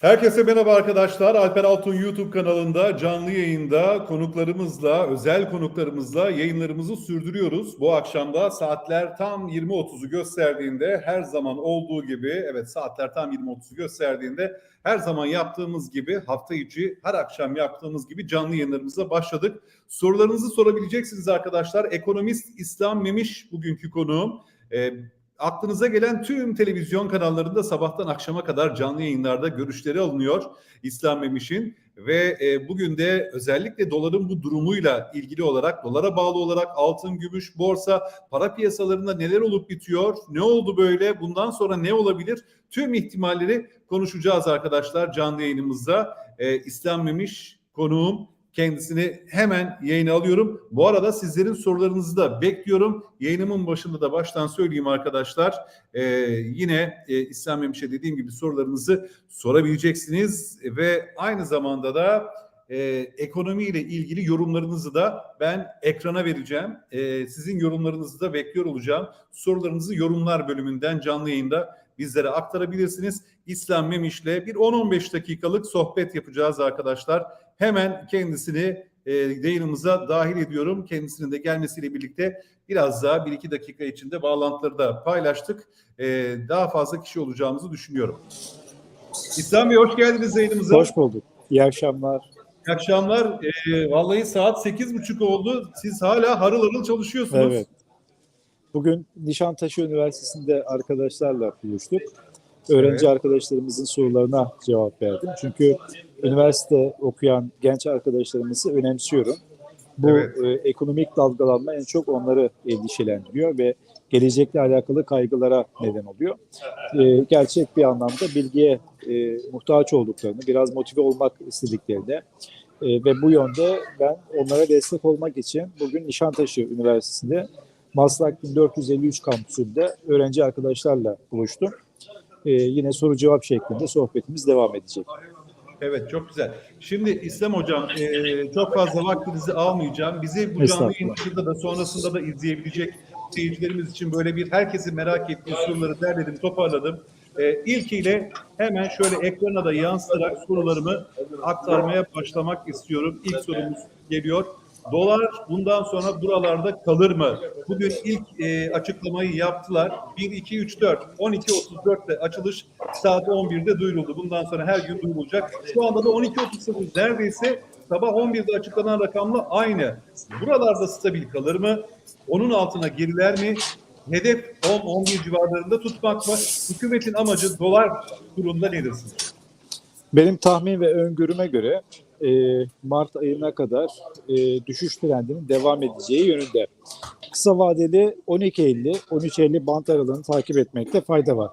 Herkese merhaba arkadaşlar. Alper Altun YouTube kanalında canlı yayında konuklarımızla, özel konuklarımızla yayınlarımızı sürdürüyoruz. Bu akşam da saatler tam 20.30'u gösterdiğinde her zaman olduğu gibi, evet saatler tam 20.30'u gösterdiğinde her zaman yaptığımız gibi hafta içi her akşam yaptığımız gibi canlı yayınlarımıza başladık. Sorularınızı sorabileceksiniz arkadaşlar. Ekonomist İslam Memiş bugünkü konuğum. Ee, aklınıza gelen tüm televizyon kanallarında sabahtan akşama kadar canlı yayınlarda görüşleri alınıyor İslam Memiş'in ve e, bugün de özellikle doların bu durumuyla ilgili olarak dolara bağlı olarak altın, gümüş, borsa, para piyasalarında neler olup bitiyor, ne oldu böyle, bundan sonra ne olabilir tüm ihtimalleri konuşacağız arkadaşlar canlı yayınımızda. E, İslam Memiş konuğum Kendisini hemen yayına alıyorum. Bu arada sizlerin sorularınızı da bekliyorum. Yayınımın başında da baştan söyleyeyim arkadaşlar. Ee, yine e, İslam Memiş'e dediğim gibi sorularınızı sorabileceksiniz. Ve aynı zamanda da e, ekonomiyle ilgili yorumlarınızı da ben ekrana vereceğim. E, sizin yorumlarınızı da bekliyor olacağım. Sorularınızı yorumlar bölümünden canlı yayında bizlere aktarabilirsiniz. İslam Memiş'le bir 10-15 dakikalık sohbet yapacağız arkadaşlar. Hemen kendisini e, yayınımıza dahil ediyorum. Kendisinin de gelmesiyle birlikte biraz daha 1-2 dakika içinde bağlantıları da paylaştık. E, daha fazla kişi olacağımızı düşünüyorum. İslam Bey hoş geldiniz yayınımıza. Hoş bulduk. İyi akşamlar. İyi akşamlar. E, vallahi saat 8.30 oldu. Siz hala harıl harıl çalışıyorsunuz. Evet. Bugün Nişantaşı Üniversitesi'nde arkadaşlarla buluştuk. Öğrenci Evet. arkadaşlarımızın sorularına cevap verdim. Çünkü üniversite okuyan genç arkadaşlarımızı önemsiyorum. Bu Evet. e, ekonomik dalgalanma en çok onları endişelendiriyor ve gelecekle alakalı kaygılara neden oluyor. E, gerçek bir anlamda bilgiye e, muhtaç olduklarını, biraz motive olmak istediklerini e, ve bu yönde ben onlara destek olmak için bugün Nişantaşı Üniversitesi'nde Maslak 1453 kampüsünde öğrenci arkadaşlarla buluştum. Ee, yine soru cevap şeklinde sohbetimiz devam edecek. Evet çok güzel. Şimdi İslam Hocam e, çok fazla vaktinizi almayacağım. Bizi bu canlı yayın dışında da sonrasında da izleyebilecek seyircilerimiz için böyle bir herkesin merak ettiği soruları derledim, toparladım. E, ilkiyle hemen şöyle ekrana da yansıtarak sorularımı aktarmaya başlamak istiyorum. İlk sorumuz geliyor. Dolar bundan sonra buralarda kalır mı? Bugün ilk e, açıklamayı yaptılar. 1, 2, 3, 4. 12.34'te açılış saat 11'de duyuruldu. Bundan sonra her gün duyurulacak. Şu anda da 12.38 neredeyse sabah 11'de açıklanan rakamla aynı. Buralarda stabil kalır mı? Onun altına geriler mi? Hedef 10-11 civarlarında tutmak mı? Hükümetin amacı dolar kurunda nedir? Benim tahmin ve öngörüme göre e, Mart ayına kadar e, düşüş trendinin devam edeceği yönünde. Kısa vadeli 12.50, 13.50 bant aralığını takip etmekte fayda var.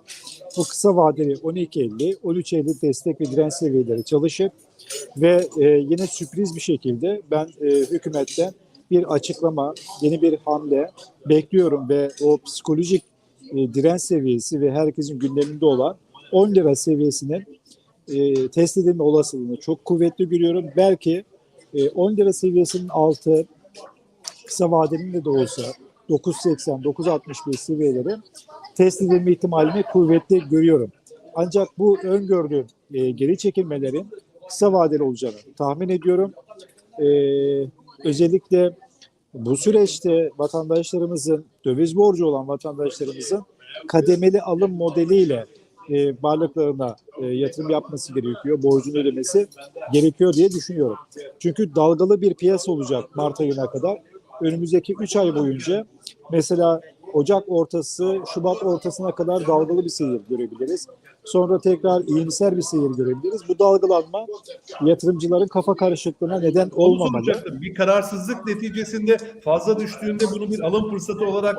Bu kısa vadeli 12.50, 13.50 destek ve direnç seviyeleri çalışıp ve e, yine sürpriz bir şekilde ben e, hükümetten bir açıklama, yeni bir hamle bekliyorum ve o psikolojik e, direnç seviyesi ve herkesin gündeminde olan 10 lira seviyesinin e, test edilme olasılığını çok kuvvetli görüyorum. Belki e, 10 lira seviyesinin altı kısa vadenin de olsa 9.80, 9.65 seviyeleri test edilme ihtimalini kuvvetli görüyorum. Ancak bu öngördüğüm e, geri çekilmelerin kısa vadeli olacağını tahmin ediyorum. E, özellikle bu süreçte vatandaşlarımızın, döviz borcu olan vatandaşlarımızın kademeli alım modeliyle e, varlıklarına e, yatırım yapması gerekiyor, borcunu ödemesi gerekiyor diye düşünüyorum. Çünkü dalgalı bir piyasa olacak Mart ayına kadar. Önümüzdeki 3 ay boyunca mesela Ocak ortası, Şubat ortasına kadar dalgalı bir seyir görebiliriz. Sonra tekrar iyimser bir seyir görebiliriz. Bu dalgalanma yatırımcıların kafa karışıklığına neden olmamalı. Bir kararsızlık neticesinde fazla düştüğünde bunu bir alım fırsatı olarak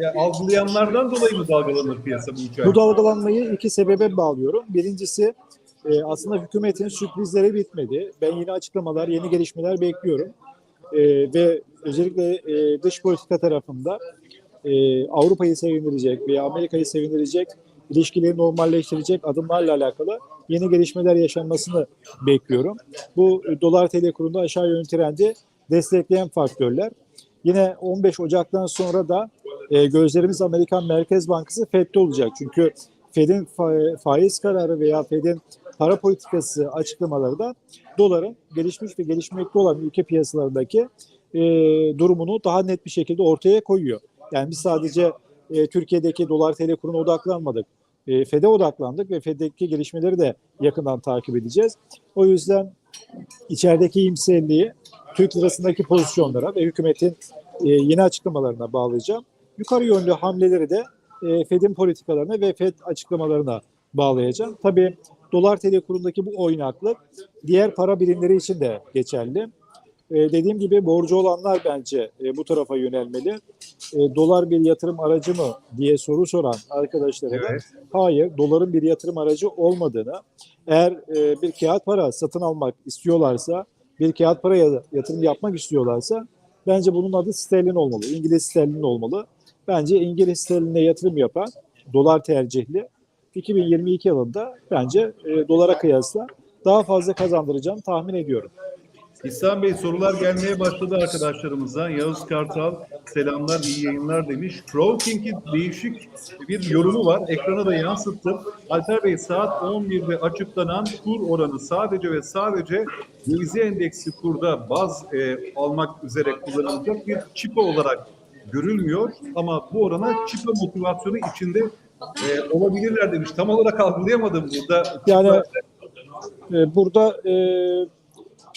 ya, algılayanlardan dolayı mı dalgalanır piyasa bu ay? Bu dalgalanmayı iki sebebe bağlıyorum. Birincisi e, aslında hükümetin sürprizleri bitmedi. Ben yeni açıklamalar, yeni gelişmeler bekliyorum. E, ve özellikle e, dış politika tarafında e, Avrupa'yı sevindirecek veya Amerika'yı sevindirecek, ilişkileri normalleştirecek adımlarla alakalı yeni gelişmeler yaşanmasını bekliyorum. Bu e, dolar TL kurunda aşağı yönlü trendi destekleyen faktörler. Yine 15 Ocak'tan sonra da e, gözlerimiz Amerikan Merkez Bankası FED'de olacak. Çünkü Fed'in fa- faiz kararı veya Fed'in para politikası açıklamaları da doların gelişmiş ve gelişmekte olan ülke piyasalarındaki e, durumunu daha net bir şekilde ortaya koyuyor. Yani biz sadece e, Türkiye'deki dolar TL kuruna odaklanmadık. E, FED'e odaklandık ve FED'deki gelişmeleri de yakından takip edeceğiz. O yüzden içerideki iyimserliği Türk lirasındaki pozisyonlara ve hükümetin e, yeni açıklamalarına bağlayacağım. Yukarı yönlü hamleleri de e, Fed'in politikalarına ve Fed açıklamalarına bağlayacağım. Tabii dolar TL kurundaki bu oynaklık diğer para birimleri için de geçerli. E, dediğim gibi borcu olanlar bence e, bu tarafa yönelmeli. E, dolar bir yatırım aracı mı diye soru soran arkadaşlara da Evet. hayır doların bir yatırım aracı olmadığını eğer e, bir kağıt para satın almak istiyorlarsa bir kağıt paraya yatırım yapmak istiyorlarsa bence bunun adı sterlin olmalı. İngiliz sterlin olmalı. Bence İngiliz sterline yatırım yapan dolar tercihli 2022 yılında bence e, dolara kıyasla daha fazla kazandıracağını tahmin ediyorum. İhsan Bey sorular gelmeye başladı arkadaşlarımıza. Yağız Kartal selamlar iyi yayınlar demiş. Crow King'in değişik bir yorumu var. Ekrana da yansıttım. Alper Bey saat 11'de açıklanan kur oranı sadece ve sadece dövize endeksi kurda baz e, almak üzere kullanılacak bir çipa olarak görülmüyor. Ama bu orana çipa motivasyonu içinde e, olabilirler demiş. Tam olarak algılayamadım burada. Yani e, burada e,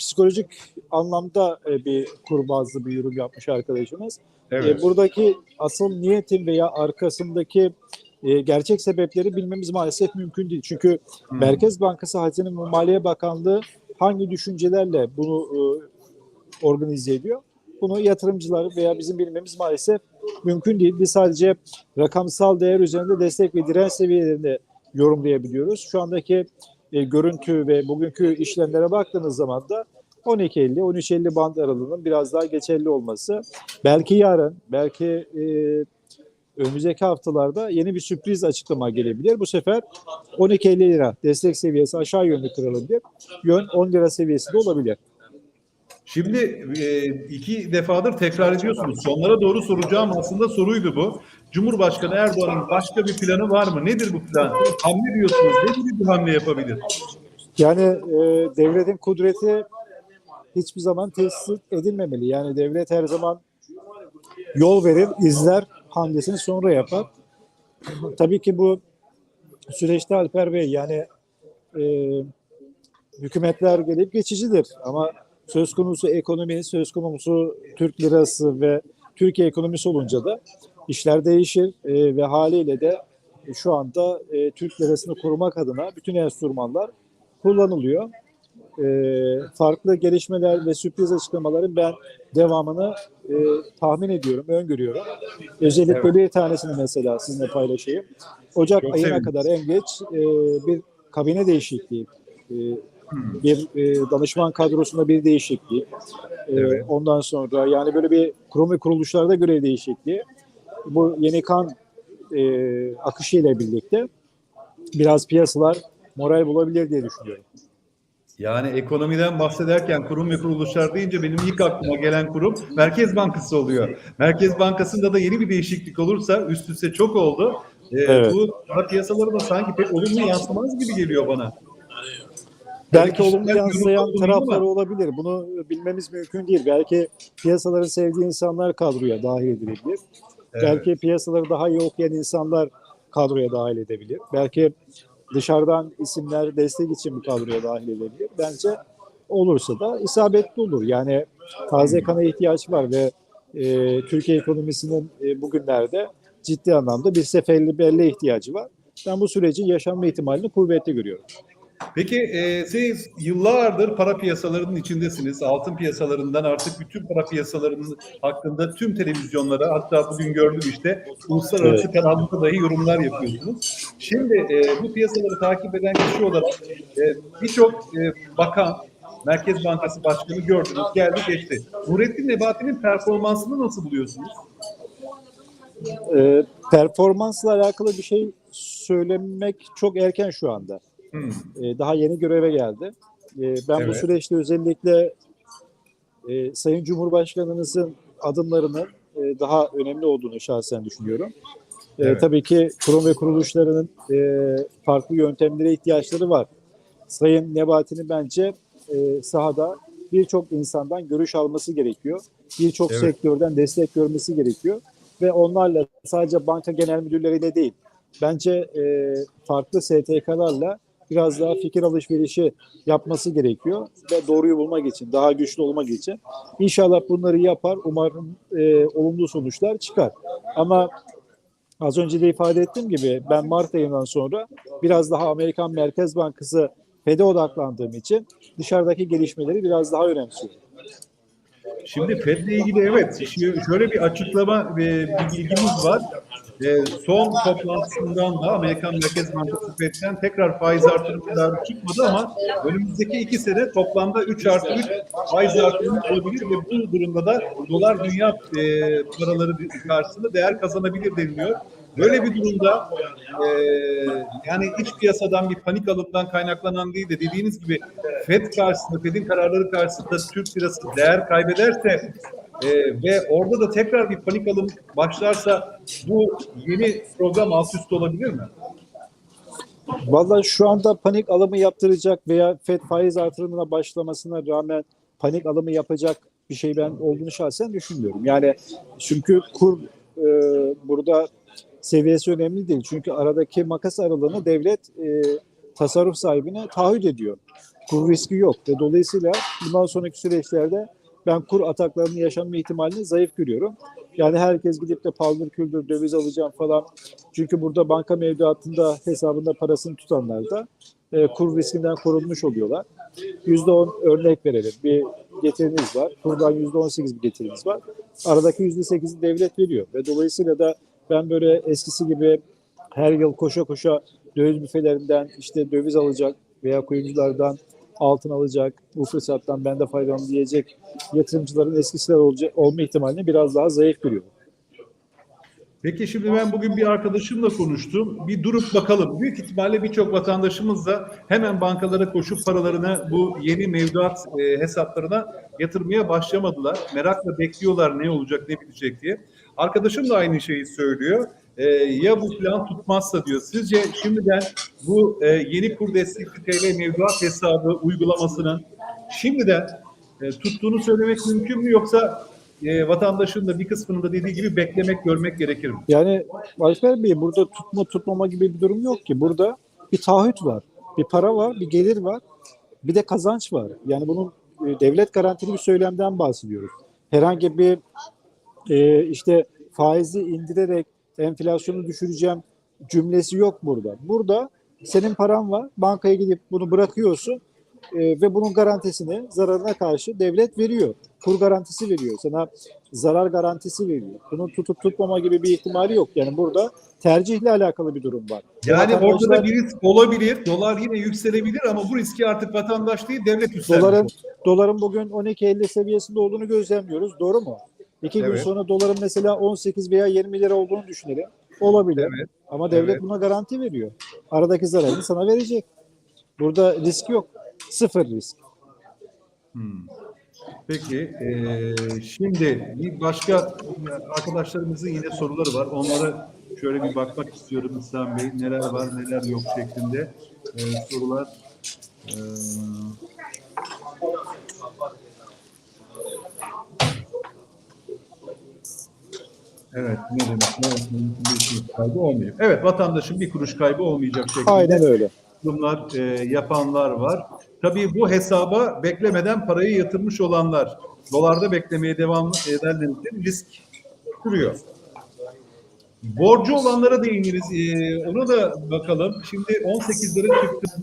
psikolojik anlamda e, bir kur bazlı bir yorum yapmış arkadaşımız. Evet. E, buradaki asıl niyetin veya arkasındaki e, gerçek sebepleri bilmemiz maalesef mümkün değil. Çünkü Hmm. Merkez Bankası Hazine ve Maliye Bakanlığı hangi düşüncelerle bunu e, organize ediyor? Bunu yatırımcılar veya bizim bilmemiz maalesef mümkün değil. Biz sadece rakamsal değer üzerinde destek ve direnç seviyelerini yorumlayabiliyoruz. Şu andaki e, görüntü ve bugünkü işlemlere baktığınız zaman da 12.50-13.50 band aralığının biraz daha geçerli olması. Belki yarın, belki e, önümüzdeki haftalarda yeni bir sürpriz açıklama gelebilir. Bu sefer 12.50 lira destek seviyesi aşağı yönlü kırılabilir. Yön 10 lira seviyesi de olabilir. Şimdi e, iki defadır tekrar ediyorsunuz. Sonlara doğru soracağım aslında soruydu bu. Cumhurbaşkanı Erdoğan'ın başka bir planı var mı? Nedir bu plan? Hamle diyorsunuz. Ne gibi bir hamle yapabilir? Yani e, devletin kudreti hiçbir zaman tesis edilmemeli. Yani devlet her zaman yol verir, izler, hamlesini sonra yapar. Tabii ki bu süreçte Alper Bey yani e, hükümetler gelip geçicidir ama söz konusu ekonomi, söz konusu Türk lirası ve Türkiye ekonomisi olunca da işler değişir e, ve haliyle de şu anda e, Türk lirasını korumak adına bütün enstrümanlar kullanılıyor. E, farklı gelişmeler ve sürpriz açıklamaların ben devamını e, tahmin ediyorum, öngörüyorum. Özellikle Evet. bir tanesini mesela sizinle paylaşayım. Ocak Çok ayına sevindim. kadar en geç e, bir kabine değişikliği, e, bir e, danışman kadrosunda bir değişikliği, e, Evet. ondan sonra yani böyle bir kurum ve kuruluşlarda görev değişikliği, bu yeni kan e, akışı ile birlikte biraz piyasalar moral bulabilir diye düşünüyorum. Yani ekonomiden bahsederken kurum ve kuruluşlar deyince benim ilk aklıma gelen kurum Merkez Bankası oluyor. Merkez Bankası'nda da yeni bir değişiklik olursa üst üste çok oldu. E, Evet. Bu piyasaları da sanki pek olumlu yansımaz gibi geliyor bana. Belki olumlu yansıyan tarafları olabilir. Bunu bilmemiz mümkün değil. Belki piyasaların sevdiği insanlar kadroya dahil edilebilir. Evet. Belki piyasaları daha iyi okuyan insanlar kadroya dahil edebilir. Belki dışarıdan isimler destek için bu kadroya dahil edebilir. Bence olursa da isabetli olur. Yani taze kana ihtiyaç var ve e, Türkiye ekonomisinin e, bugünlerde ciddi anlamda bir seferberliğe ihtiyacı var. Ben bu sürecin yaşanma ihtimalini kuvvetli görüyorum. Peki e, siz yıllardır para piyasalarının içindesiniz. Altın piyasalarından artık bütün para piyasalarının hakkında tüm televizyonlara hatta bugün gördüm işte uluslararası Evet. kanallarda dahi yorumlar yapıyorsunuz. Şimdi e, bu piyasaları takip eden kişi olarak e, birçok e, bakan, Merkez Bankası Başkanı gördünüz, geldi geçti. Nurettin Nebati'nin performansını nasıl buluyorsunuz? E, performansla alakalı bir şey söylemek çok erken şu anda. Hmm, E, daha yeni göreve geldi. E, ben bu Evet. süreçte özellikle e, Sayın Cumhurbaşkanımızın adımlarının e, daha önemli olduğunu şahsen düşünüyorum. E, Evet. tabii ki kurum ve kuruluşlarının e, farklı yöntemlere ihtiyaçları var. Sayın Nebati'nin bence e, sahada birçok insandan görüş alması gerekiyor. Birçok Evet. sektörden destek görmesi gerekiyor. Ve onlarla sadece banka genel müdürleriyle değil, bence e, farklı STK'larla biraz daha fikir alışverişi yapması gerekiyor ve doğruyu bulmak için, daha güçlü olmak için. İnşallah bunları yapar. Umarım e, olumlu sonuçlar çıkar. Ama az önce de ifade ettiğim gibi ben Mart ayından sonra biraz daha Amerikan Merkez Bankası FED'e odaklandığım için dışarıdaki gelişmeleri biraz daha önemsiyorum. Şimdi FED'le ilgili evet şöyle bir açıklama bir bilgimiz var. Ee, son toplantısından da Amerikan Merkez Bankası FED'den tekrar faiz artırımı kararı çıkmadı ama önümüzdeki iki sene toplamda 3 artı 3 faiz artırımı olabilir ve bu durumda da dolar dünya e, paraları karşısında değer kazanabilir deniliyor. Böyle bir durumda e, yani iç piyasadan bir panik alımdan kaynaklanan değil de dediğiniz gibi FED karşısında, FED'in kararları karşısında Türk lirası değer kaybederse e, ve orada da tekrar bir panik alım başlarsa bu yeni program alt üst olabilir mi? Vallahi şu anda panik alımı yaptıracak veya FED faiz artırımına başlamasına rağmen panik alımı yapacak bir şey ben olduğunu şahsen düşünmüyorum. Yani çünkü kur e, burada seviyesi önemli değil. Çünkü aradaki makas aralığını devlet e, tasarruf sahibine taahhüt ediyor. Kur riski yok ve dolayısıyla bundan sonraki süreçlerde ben kur ataklarının yaşanma ihtimalini zayıf görüyorum. Yani herkes gidip de paldır küldür döviz alacağım falan. Çünkü burada banka mevduatında hesabında parasını tutanlar da e, kur riskinden korunmuş oluyorlar. %10 örnek verelim. Bir getiriniz var. Kurdan %18 bir getiriniz var. Aradaki %8'i devlet veriyor. Ve dolayısıyla da ben böyle eskisi gibi her yıl koşa koşa döviz büfelerinden işte döviz alacak veya kuyumculardan altın alacak, bu fırsattan ben de faydalanım diyecek yatırımcıların eskisiler olacak, olma ihtimalini biraz daha zayıf görüyorum. Peki şimdi ben bugün bir arkadaşımla konuştum. Bir durup bakalım. Büyük ihtimalle birçok vatandaşımız da hemen bankalara koşup paralarını bu yeni mevduat e, hesaplarına yatırmaya başlamadılar. Merakla bekliyorlar ne olacak ne bitecek diye. Arkadaşım da aynı şeyi söylüyor. E, ya bu plan tutmazsa diyor. Sizce şimdiden bu e, yeni kur destekli TL mevduat hesabı uygulamasının şimdiden e, tuttuğunu söylemek mümkün mü yoksa e, vatandaşın da bir kısmının da dediği gibi beklemek, görmek gerekir mi? Yani Alper Bey burada tutma tutmama gibi bir durum yok ki. Burada bir taahhüt var, bir para var, bir gelir var, bir de kazanç var. Yani bunun e, devlet garantili bir söylemden bahsediyoruz. Herhangi bir e, işte faizi indirerek enflasyonu düşüreceğim cümlesi yok burada. Burada senin paran var, bankaya gidip bunu bırakıyorsun e, ve bunun garantisini zararına karşı devlet veriyor. Kur garantisi veriyor. Sana zarar garantisi veriyor. Bunun tutup tutmama gibi bir ihtimali yok. Yani burada tercihle alakalı bir durum var. Yani Vatandaşlar- orada da bir risk olabilir. Dolar yine yükselebilir ama bu riski artık vatandaş değil devlet üstlenmiş. Doların doların bugün 12.50 seviyesinde olduğunu gözlemliyoruz. Doğru mu? İki gün Evet. sonra doların mesela 18 veya 20 lira olduğunu düşünelim. Olabilir. Evet. Ama devlet Evet. buna garanti veriyor. Aradaki zararını sana verecek. Burada risk yok. Sıfır risk. Hmm. Peki eee, şimdi bir başka arkadaşlarımızın yine soruları var. Onlara şöyle bir bakmak istiyorum İslam Bey. Neler var neler yok şeklinde eee, sorular. Eee, Evet, ne demek? Bir kuruş kaybı olmayacak. Evet, vatandaşın bir kuruş kaybı olmayacak şeklinde Aynen öyle. yatırımlar e, yapanlar var. Tabii bu hesaba beklemeden parayı yatırmış olanlar, dolarda beklemeye devam edenler için risk sürüyor. Borcu olanlara değiniriz. E, ona da bakalım. Şimdi 18 lira çıktı.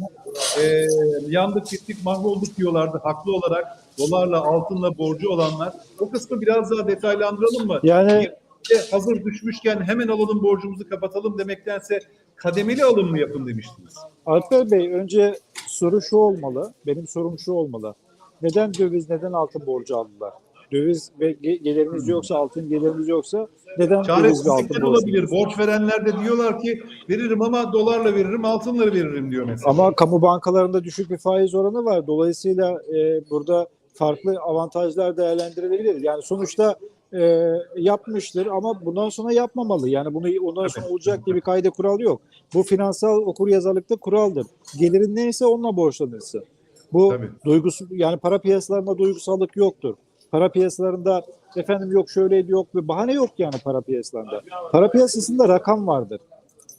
E, yandık, gittik, mahvolduk diyorlardı haklı olarak. Dolarla, altınla borcu olanlar. O kısmı biraz daha detaylandıralım mı? Yani De hazır düşmüşken hemen alalım borcumuzu kapatalım demektense kademeli alım mı yapın demiştiniz. Alper Bey önce soru şu olmalı. Benim sorum şu olmalı. Neden döviz, neden altın borcu aldılar? Döviz ve ge- geliriniz yoksa, altın geliriniz yoksa neden döviz ve altın borcu? olabilir. Borç verenler de diyorlar ki veririm ama dolarla veririm, altınla veririm diyor mesela. Ama kamu bankalarında düşük bir faiz oranı var. Dolayısıyla e, burada farklı avantajlar değerlendirilebilir. Yani sonuçta e, yapmıştır ama bundan sonra yapmamalı. Yani bunu ondan sonra olacak diye bir kayda kural yok. Bu finansal okuryazarlıkta kuraldır. Gelirin neyse onunla borçlanırsın. Bu Tabii. duygusu yani para piyasalarında duygusallık yoktur. Para piyasalarında efendim yok şöyleydi yok ve bahane yok yani para piyasalarında. Para piyasasında rakam vardır.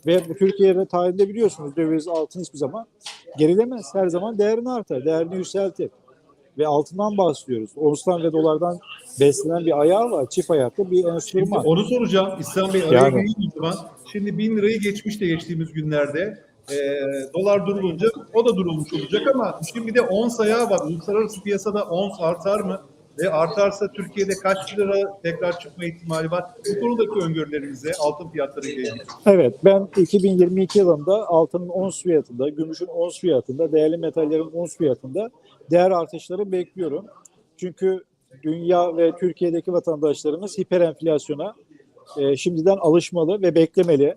Ve bu Türkiye'de tarihinde biliyorsunuz döviz altın hiçbir zaman gerilemez. Her zaman değerini artar, değerini yükseltir. Ve altından bahsediyoruz. Onstan ve dolardan beslenen bir ayağı var. Çift ayaklı bir Şimdi enstrüman. onu soracağım. İslam Bey araya Yani. zaman. Şimdi bin lirayı geçmiş de geçtiğimiz günlerde. Ee, dolar durulunca o da durulmuş olacak ama şimdi bir de ons ayağı var. Uluslararası piyasada ons artar mı? Ve artarsa Türkiye'de kaç lira tekrar çıkma ihtimali var? Bu konudaki öngörülerinize altın fiyatları ile. Evet ben 2022 yılında altının ons fiyatında, gümüşün ons fiyatında, değerli metallerin ons fiyatında değer artışları bekliyorum. Çünkü dünya ve Türkiye'deki vatandaşlarımız hiperenflasyona e, şimdiden alışmalı ve beklemeli.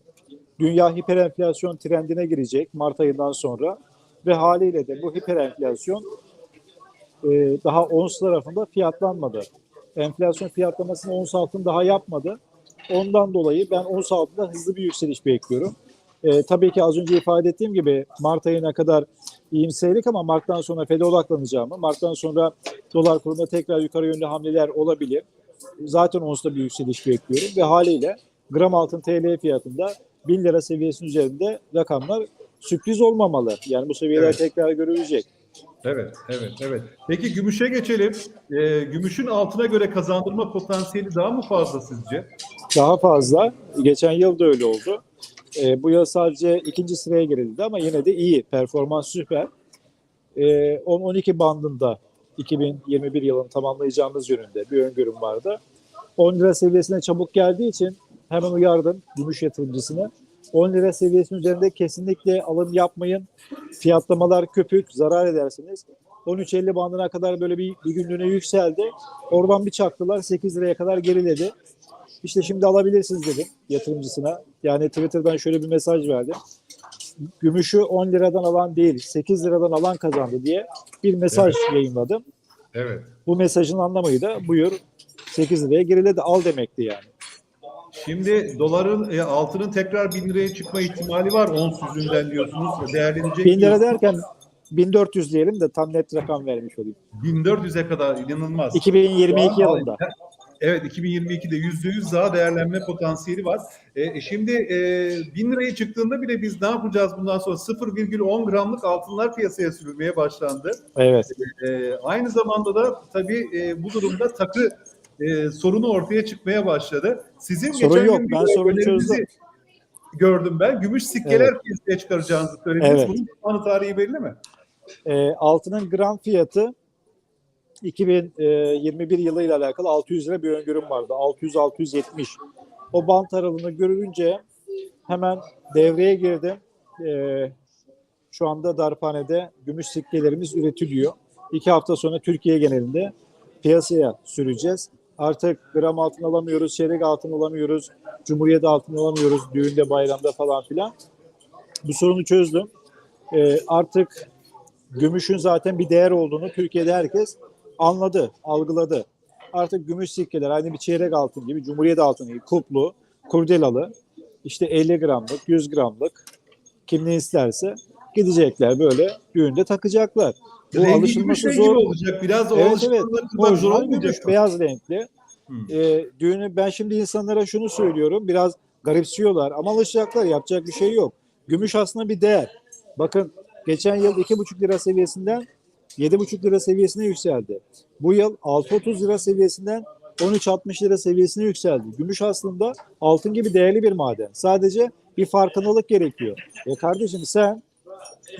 Dünya hiperenflasyon trendine girecek Mart ayından sonra ve haliyle de bu hiperenflasyon e, daha ons tarafında fiyatlanmadı. Enflasyon fiyatlamasını ons altın daha yapmadı. Ondan dolayı ben ons altında hızlı bir yükseliş bekliyorum. E, tabii ki az önce ifade ettiğim gibi Mart ayına kadar iyimserlik ama Mart'tan sonra FED'e odaklanacağımı, Mart'tan sonra dolar kurunda tekrar yukarı yönlü hamleler olabilir. Zaten onsta bir yükseliş bekliyorum ve haliyle gram altın TL fiyatında 1000 lira seviyesinin üzerinde rakamlar sürpriz olmamalı. Yani bu seviyeler Evet. tekrar görülecek. Evet, evet, evet. Peki gümüşe geçelim. Ee, gümüşün altına göre kazandırma potansiyeli daha mı fazla sizce? Daha fazla. Geçen yıl da öyle oldu. E, bu yıl sadece ikinci sıraya girildi ama yine de iyi. Performans süper. E, 10-12 bandında 2021 yılını tamamlayacağımız yönünde bir öngörüm vardı. 10 lira seviyesine çabuk geldiği için hemen uyardım gümüş yatırımcısını. 10 lira seviyesinin üzerinde kesinlikle alım yapmayın. Fiyatlamalar köpük, zarar edersiniz. 13.50 bandına kadar böyle bir, bir günlüğüne yükseldi. Oradan bir çaktılar 8 liraya kadar geriledi. İşte şimdi alabilirsiniz dedim yatırımcısına. Yani Twitter'dan şöyle bir mesaj verdim. Gümüşü 10 liradan alan değil 8 liradan alan kazandı diye bir mesaj yayınladım. Evet. Bu mesajın anlamı da buyur 8 liraya geriledi al demekti yani. Şimdi doların, e, altının tekrar 1000 liraya çıkma ihtimali var ons yüzünden diyorsunuz. Değerlenecek 1000 lira derken 1400 diyelim de tam net rakam vermiş olayım. 1400'e kadar inanılmaz. 2022 Daha- yılında. Evet 2022'de %100 daha değerlenme potansiyeli var. E, şimdi e, 1000 liraya çıktığında bile biz ne yapacağız bundan sonra 0,10 gramlık altınlar piyasaya sürülmeye başlandı. Evet. E, aynı zamanda da tabii e, bu durumda takı e, sorunu ortaya çıkmaya başladı. Sizin Sorun geçen yok, gün ben sorunu çözdüm. gördüm ben. Gümüş sikkeler Evet. piyasaya çıkaracağınızı söylediniz. Evet. Bunun zamanı tarihi belli mi? E, altının gram fiyatı 2021 yılıyla alakalı 600 lira bir öngörüm vardı. 600-670. O bant aralığını görünce hemen devreye girdim. E, şu anda darphanede gümüş sikkelerimiz üretiliyor. İki hafta sonra Türkiye genelinde piyasaya süreceğiz. Artık gram altın alamıyoruz, çeyrek altın alamıyoruz, cumhuriyet altın alamıyoruz düğünde, bayramda falan filan. Bu sorunu çözdüm. E, artık gümüşün zaten bir değer olduğunu Türkiye'de herkes anladı, algıladı. Artık gümüş sikkeler aynı bir çeyrek altın gibi, cumhuriyet altını gibi kuplu, kurdelalı, işte 50 gramlık, 100 gramlık kim ne isterse gidecekler böyle düğünde takacaklar. Bu Rengi alışılması gümüş rengi zor. mi olacak? Biraz o Evet evet. Orijinal gümüş, beyaz renkli. Hmm. Ee, düğünü ben şimdi insanlara şunu söylüyorum. Biraz garipsiyorlar ama alışacaklar. Yapacak bir şey yok. Gümüş aslında bir değer. Bakın geçen yıl 2,5 lira seviyesinden 7,5 lira seviyesine yükseldi. Bu yıl 6,30 lira seviyesinden 13,60 lira seviyesine yükseldi. Gümüş aslında altın gibi değerli bir maden. Sadece bir farkındalık gerekiyor. E kardeşim sen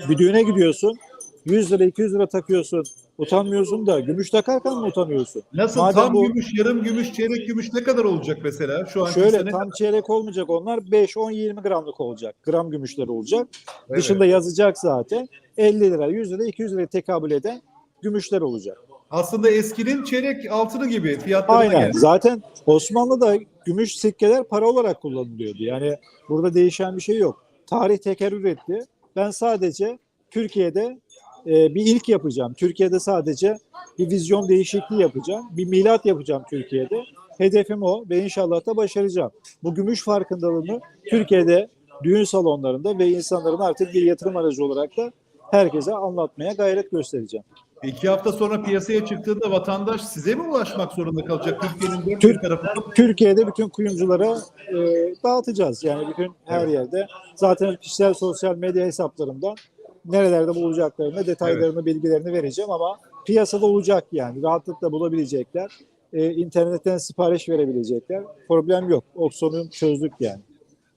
bir düğüne gidiyorsun. 100 lira 200 lira takıyorsun. Utanmıyorsun da gümüş takarken mi utanıyorsun? Nasıl Madem tam bu- gümüş, yarım gümüş, çeyrek gümüş ne kadar olacak mesela? Şu an Şöyle tam çeyrek olmayacak onlar 5 10 20 gramlık olacak. Gram gümüşler olacak. Evet. Dışında yazacak zaten. 50 lira, 100 lira, 200 liraya tekabül eden gümüşler olacak. Aslında eskinin çeyrek altını gibi fiyatlarına Aynen. geldi. Zaten Osmanlı'da gümüş sikkeler para olarak kullanılıyordu. Yani burada değişen bir şey yok. Tarih tekerrür etti. Ben sadece Türkiye'de e, bir ilk yapacağım. Türkiye'de sadece bir vizyon değişikliği yapacağım. Bir milat yapacağım Türkiye'de. Hedefim o ve inşallah da başaracağım. Bu gümüş farkındalığını Türkiye'de düğün salonlarında ve insanların artık bir yatırım aracı olarak da herkese anlatmaya gayret göstereceğim. İki hafta sonra piyasaya çıktığında vatandaş size mi ulaşmak zorunda kalacak Türkiye'nin dört Türk- tarafında? Türkiye'de bütün kuyumculara e, dağıtacağız. Yani bütün her Evet. yerde. Zaten kişisel sosyal medya hesaplarımdan nerelerde bulacaklarını, detaylarını, bilgilerini vereceğim ama piyasada olacak yani. Rahatlıkla bulabilecekler. E, internetten sipariş verebilecekler. Problem yok. O sorunu çözdük yani.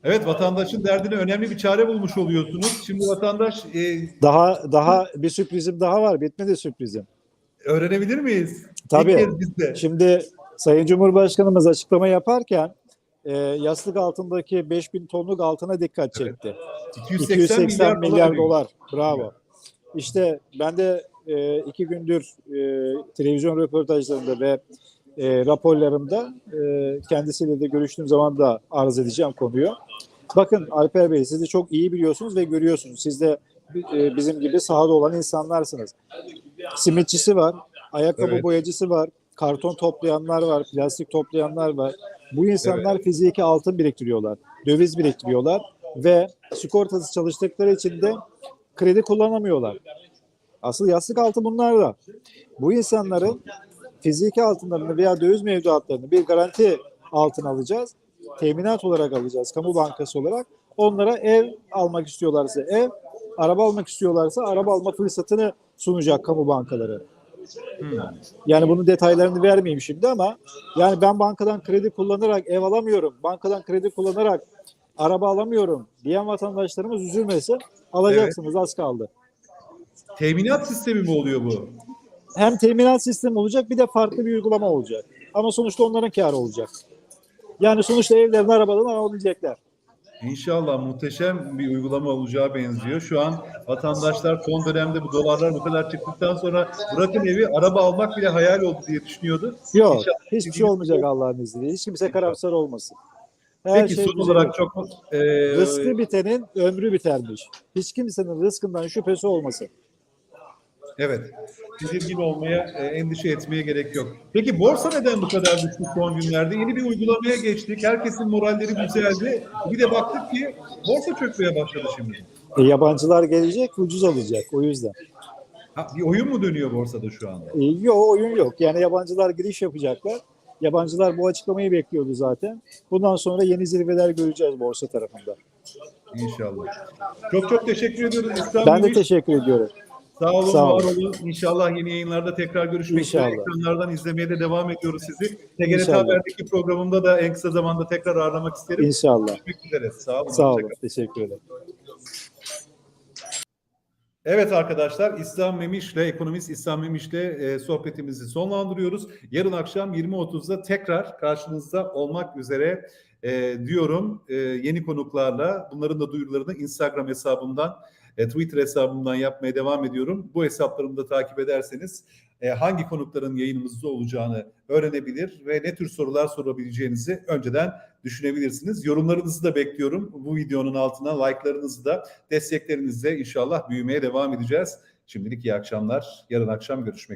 Evet vatandaşın derdine önemli bir çare bulmuş oluyorsunuz. Şimdi vatandaş e, Daha daha bir sürprizim daha var. Bitmedi sürprizim. öğrenebilir miyiz? Tabii. Şimdi Sayın Cumhurbaşkanımız açıklama yaparken e, yastık altındaki 5000 tonluk altına dikkat çekti. 280, 280 milyar, dolar. dolar. Bravo. İşte ben de e, iki gündür e, televizyon röportajlarında ve e, raporlarımda e, kendisiyle de görüştüğüm zaman da arz edeceğim konuyu. Bakın Alper Bey siz de çok iyi biliyorsunuz ve görüyorsunuz. Siz de e, bizim gibi sahada olan insanlarsınız. Simitçisi var, ayakkabı Evet. boyacısı var, karton toplayanlar var, plastik toplayanlar var. Bu insanlar fiziki altın biriktiriyorlar, döviz biriktiriyorlar ve sigortası çalıştıkları için de kredi kullanamıyorlar. Asıl yastık altı bunlarda. Bu insanların fiziki altınlarını veya döviz mevduatlarını bir garanti altına alacağız. Teminat olarak alacağız, kamu bankası olarak. Onlara ev almak istiyorlarsa ev, araba almak istiyorlarsa araba alma fırsatını sunacak kamu bankaları. Hmm. Yani bunun detaylarını vermeyeyim şimdi ama yani ben bankadan kredi kullanarak ev alamıyorum, bankadan kredi kullanarak araba alamıyorum diyen vatandaşlarımız üzülmesin. Alacaksınız az kaldı. Teminat sistemi mi oluyor bu? Hem teminat sistemi olacak bir de farklı bir uygulama olacak. Ama sonuçta onların karı olacak. Yani sonuçta evlerini arabadan alabilecekler. İnşallah muhteşem bir uygulama olacağı benziyor. Şu an vatandaşlar son dönemde bu dolarlar bu kadar çıktıktan sonra bırakın evi araba almak bile hayal oldu diye düşünüyordu. Yok İnşallah hiçbir şey olmayacak. Allah'ın izniyle. Hiç kimse karamsar olmasın. Her Peki şey son güzel. olarak çok e, Rızkı bitenin ömrü bitermiş. Hiç kimsenin rızkından şüphesi olmasın. Evet tedirgin olmaya, e, endişe etmeye gerek yok. Peki borsa neden bu kadar düştü son günlerde? Yeni bir uygulamaya geçtik. Herkesin moralleri güzeldi. Bir de baktık ki borsa çökmeye başladı şimdi. E, yabancılar gelecek, ucuz alacak o yüzden. Ha, bir oyun mu dönüyor borsada şu anda? E, yok oyun yok. Yani yabancılar giriş yapacaklar. Yabancılar bu açıklamayı bekliyordu zaten. Bundan sonra yeni zirveler göreceğiz borsa tarafında. İnşallah. Çok çok teşekkür ediyoruz İslam Ben de teşekkür ediyorum. Sağ olun, Sağ var olun. olun. İnşallah yeni yayınlarda tekrar görüşmek üzere. Ekranlardan izlemeye de devam ediyoruz sizi. TGRT. Haber'deki programımda da en kısa zamanda tekrar ağırlamak isterim. İnşallah. Görüşmek üzere. Sağ olun. Sağ olun. Teşekkür ederim. Evet arkadaşlar İslam Memiş'le, ekonomist İslam Memiş'le e, sohbetimizi sonlandırıyoruz. Yarın akşam 20.30'da tekrar karşınızda olmak üzere e, diyorum e, yeni konuklarla. Bunların da duyurularını Instagram hesabımdan, e, Twitter hesabımdan yapmaya devam ediyorum. Bu hesaplarımı da takip ederseniz e, hangi konukların yayınımızda olacağını öğrenebilir ve ne tür sorular sorabileceğinizi önceden düşünebilirsiniz. Yorumlarınızı da bekliyorum. Bu videonun altına like'larınızı da desteklerinizle inşallah büyümeye devam edeceğiz. Şimdilik iyi akşamlar. Yarın akşam görüşmek